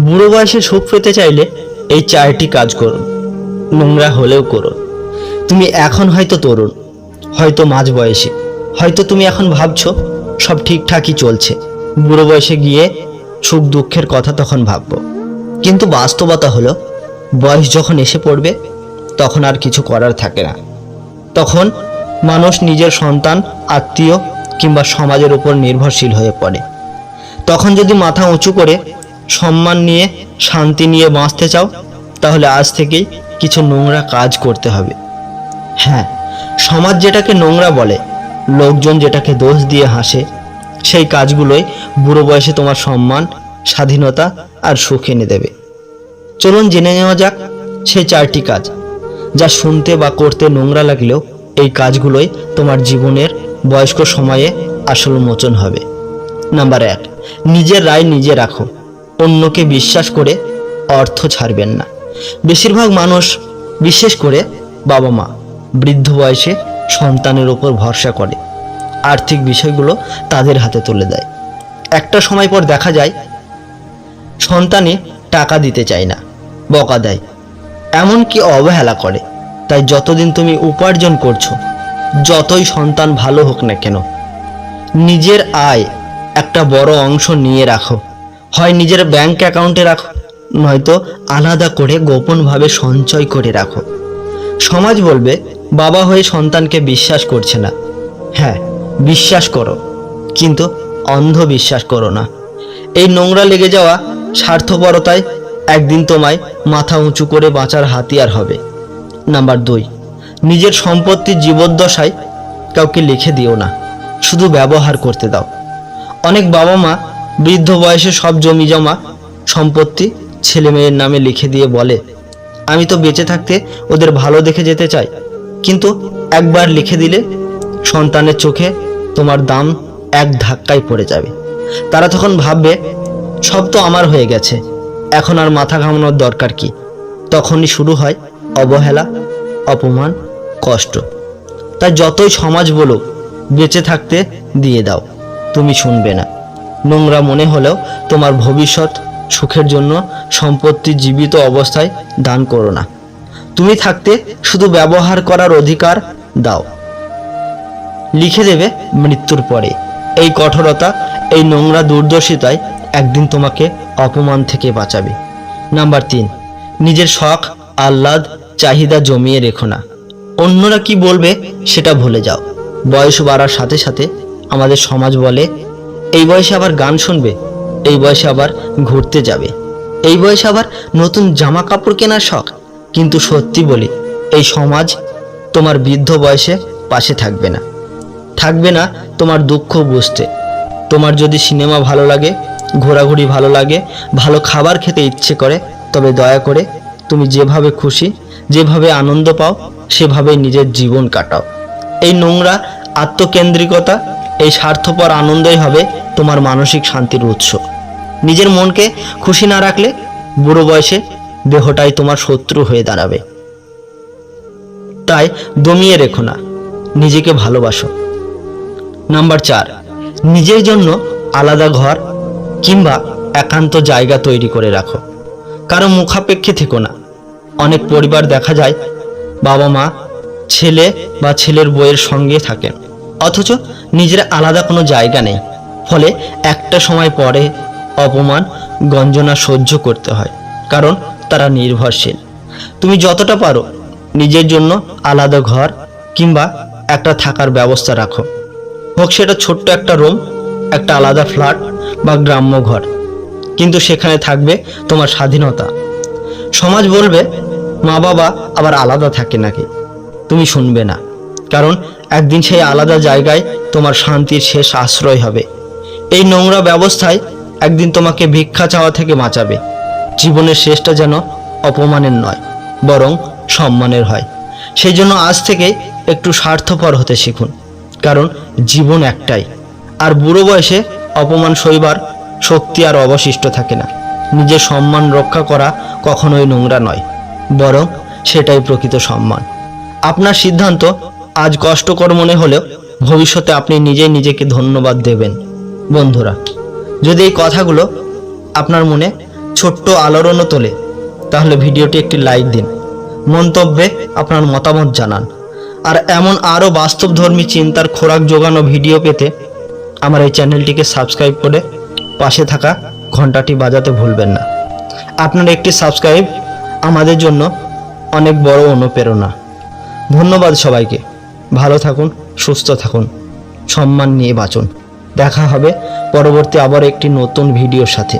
বুড়ো বয়সে সুখ পেতে চাইলে এই চারটি কাজ করুন। নোংরা হলেও করুন। তুমি এখন হয়তো তরুণ, হয়তো মাঝ বয়সী, হয়তো তুমি এখন ভাবছ, সব ঠিকঠাকই চলছে। বুড়ো বয়সে গিয়ে সুখ দুঃখের কথা তখন ভাববো। কিন্তু বাস্তবতা হলো, বয়স যখন এসে পড়বে, তখন আর কিছু করার থাকে না। তখন মানুষ নিজের সন্তান, আত্মীয় কিংবা সমাজের উপর নির্ভরশীল হয়ে পড়ে। তখন যদি মাথা উঁচু করে সম্মান নিয়ে, শান্তি নিয়ে বাঁচতে চাও, তাহলে আজ থেকেই কিছু নোংরা কাজ করতে হবে। হ্যাঁ সমাজ যেটাকে নোংরা বলে, লোকজন যেটাকে দোষ দিয়ে হাসে, সেই কাজগুলোই বুড়ো বয়সে তোমার সম্মান, স্বাধীনতা আর সুখ এনে দেবে। চলুন জেনে নেওয়া যাক সেই চারটি কাজ, যা শুনতে বা করতে নোংরা লাগলেও এই কাজগুলোই তোমার জীবনের বয়স্ক সময়ে আসল মোচন হবে। নাম্বার এক, নিজের রায় নিজে রাখো। অন্যকে বিশ্বাস করে অর্থ ছাড়বেন না। বেশিরভাগ মানুষ, বিশেষ করে বাবা মা, বৃদ্ধ বয়সে সন্তানের ওপর ভরসা করে। আর্থিক বিষয়গুলো তাদের হাতে তুলে দেয়। একটা সময় পর দেখা যায় সন্তানে টাকা দিতে চায় না, বকা দেয়। এমনকি অবহেলা করে। তাই যতদিন তুমি উপার্জন করছ, যতই সন্তান ভালো হোক না কেন, নিজের আয় একটা বড় অংশ নিয়ে রাখো। হয় নিজের ব্যাংক অ্যাকাউন্টে রাখো, নয়তো আলাদা করে গোপনভাবে সঞ্চয় করে রাখো। সমাজ বলবে, বাবা হয়ে সন্তানকে বিশ্বাস করছে না। হ্যাঁ বিশ্বাস করো, কিন্তু অন্ধ বিশ্বাস করো না। এই নোংরা লেগে যাওয়া স্বার্থপরতায় একদিন তোমায় মাথা উঁচু করে বাঁচার হাতিয়ার হবে। নাম্বার দুই, নিজের সম্পত্তি জীবদ্দশায় কাউকে লিখে দিও না, শুধু ব্যবহার করতে দাও। অনেক বাবা মা বৃদ্ধ বয়সে সব জমি জমা সম্পত্তি ছেলে মেয়ের নামে লিখে দিয়ে বলে, আমি তো বেঁচে থাকতে ওদের ভালো দেখে যেতে চাই, কিন্তু একবার লিখে দিলে সন্তানের চোখে তোমার দাম এক ধাক্কায় পড়ে যাবে। তারা তখন ভাববে, সব তো আমার হয়ে গেছে, এখন আর মাথা ঘামানোর দরকার কি? তখনই শুরু হয় অবহেলা, অপমান, কষ্ট। তাই যতই সমাজ বলুক, বেঁচে থাকতে দিয়ে দাও, তুমি শুনবে না। নোংরা মনে হলেও তোমার ভবিষ্যৎ সুখের জন্য সম্পত্তি জীবিত অবস্থায় দান করো না। তুমি থাকতে শুধু ব্যবহার করার অধিকার দাও। লিখে দেবে মৃত্যুর পরে। এই কঠোরতা, এই নোংরা দুর্দশিতায় একদিন তোমাকে অপমান থেকে বাঁচাবে। নাম্বার তিন, নিজের শখ, আহ্লাদ, চাহিদা জমিয়ে রেখো না। অন্যরা কি বলবে সেটা ভুলে যাও। বয়স বাড়ার সাথে সাথে আমাদের সমাজ বলে এই বয়সে আবার গান শুনবে, এই বয়সে আবার ঘুরতে যাবে। এই বয়সে আবার নতুন জামা কাপড় কেনার শখ। কিন্তু সত্যি বলি, এই সমাজ তোমার বৃদ্ধ বয়সে পাশে থাকবে না। থাকবে না তোমার দুঃখ বুঝতে। তোমার যদি সিনেমা ভালো লাগে, ঘোরাঘুরি ভালো লাগে, ভালো খাবার খেতে ইচ্ছে করে, তবে দয়া করে তুমি যেভাবে খুশি, যেভাবে আনন্দ পাও, সেভাবেই নিজের জীবন কাটাও। এই নোংরা আত্মকেন্দ্রিকতা এই স্বার্থপর আনন্দই হবে তোমার মানসিক শান্তির উৎস। নিজের মনকে খুশি না রাখলে বুড়ো বয়সে দেহটাই তোমার শত্রু হয়ে দাঁড়াবে। তাই দমিয়ে রেখো না, নিজেকে ভালোবাসো। নাম্বার চার, নিজের জন্য আলাদা ঘর কিংবা একান্ত জায়গা তৈরি করে রাখো। কারও মুখাপেক্ষে থেকো না। অনেক পরিবার দেখা যায় বাবা মা ছেলে বা ছেলের বইয়ের সঙ্গে থাকেন। অথচ নিজের আলাদা কোনো জায়গা নেই। ফলে একটা সময় পরে অপমান, গঞ্জনা সহ্য করতে হয়, কারণ তারা নির্ভরশীল। তুমি যতটা পারো নিজের জন্য আলাদা ঘর কিংবা একটা থাকার ব্যবস্থা রাখো। হোক সেটা ছোট্ট একটা রুম, একটা আলাদা ফ্ল্যাট বা গ্রাম্য ঘর, কিন্তু সেখানে থাকবে তোমার স্বাধীনতা। সমাজ বলবে, মা বাবা আবার আলাদা থাকে নাকি? তুমি শুনবে না। কারণ একদিন সেই আলাদা জায়গায় তোমার শান্তির শেষ আশ্রয় হবে। এই নোংরা ব্যবস্থায় একদিন তোমাকে ভিক্ষা চাওয়া থেকে বাঁচাবে। জীবনের শেষটা যেন অপমানের নয়, বরং সম্মানের হয়। সেই জন্য আজ থেকে একটু স্বার্থপর হতে শিখুন, কারণ জীবন একটাই। আর বুড়ো বয়সে অপমান সইবার শক্তি আর অবশিষ্ট থাকে না। নিজের সম্মান রক্ষা করা কখনোই নোংরা নয়, বরং সেটাই প্রকৃত সম্মান। আপনার সিদ্ধান্ত আজ কষ্টকর মনে হলেও ভবিষ্যতে আপনি নিজেই নিজেকে ধন্যবাদ দেবেন। বন্ধুরা, যদি এই কথাগুলো আপনার মনে ছোট্ট আলোড়নও তোলে, তাহলে ভিডিওটি একটি লাইক দিন। মন্তব্যে আপনার মতামত জানান। আর এমন আরও বাস্তবধর্মী চিন্তার খোরাক যোগানো ভিডিও পেতে আমার এই চ্যানেলটিকে সাবস্ক্রাইব করে পাশে থাকা ঘন্টাটি বাজাতে ভুলবেন না। আপনার একটি সাবস্ক্রাইব আমাদের জন্য অনেক বড় অনুপ্রেরণা। ধন্যবাদ সবাইকে। ভালো থাকুন, সুস্থ থাকুন। সম্মান নিয়ে বাঁচুন। দেখা হবে পরবর্তী আবার একটি নতুন ভিডিওর সাথে।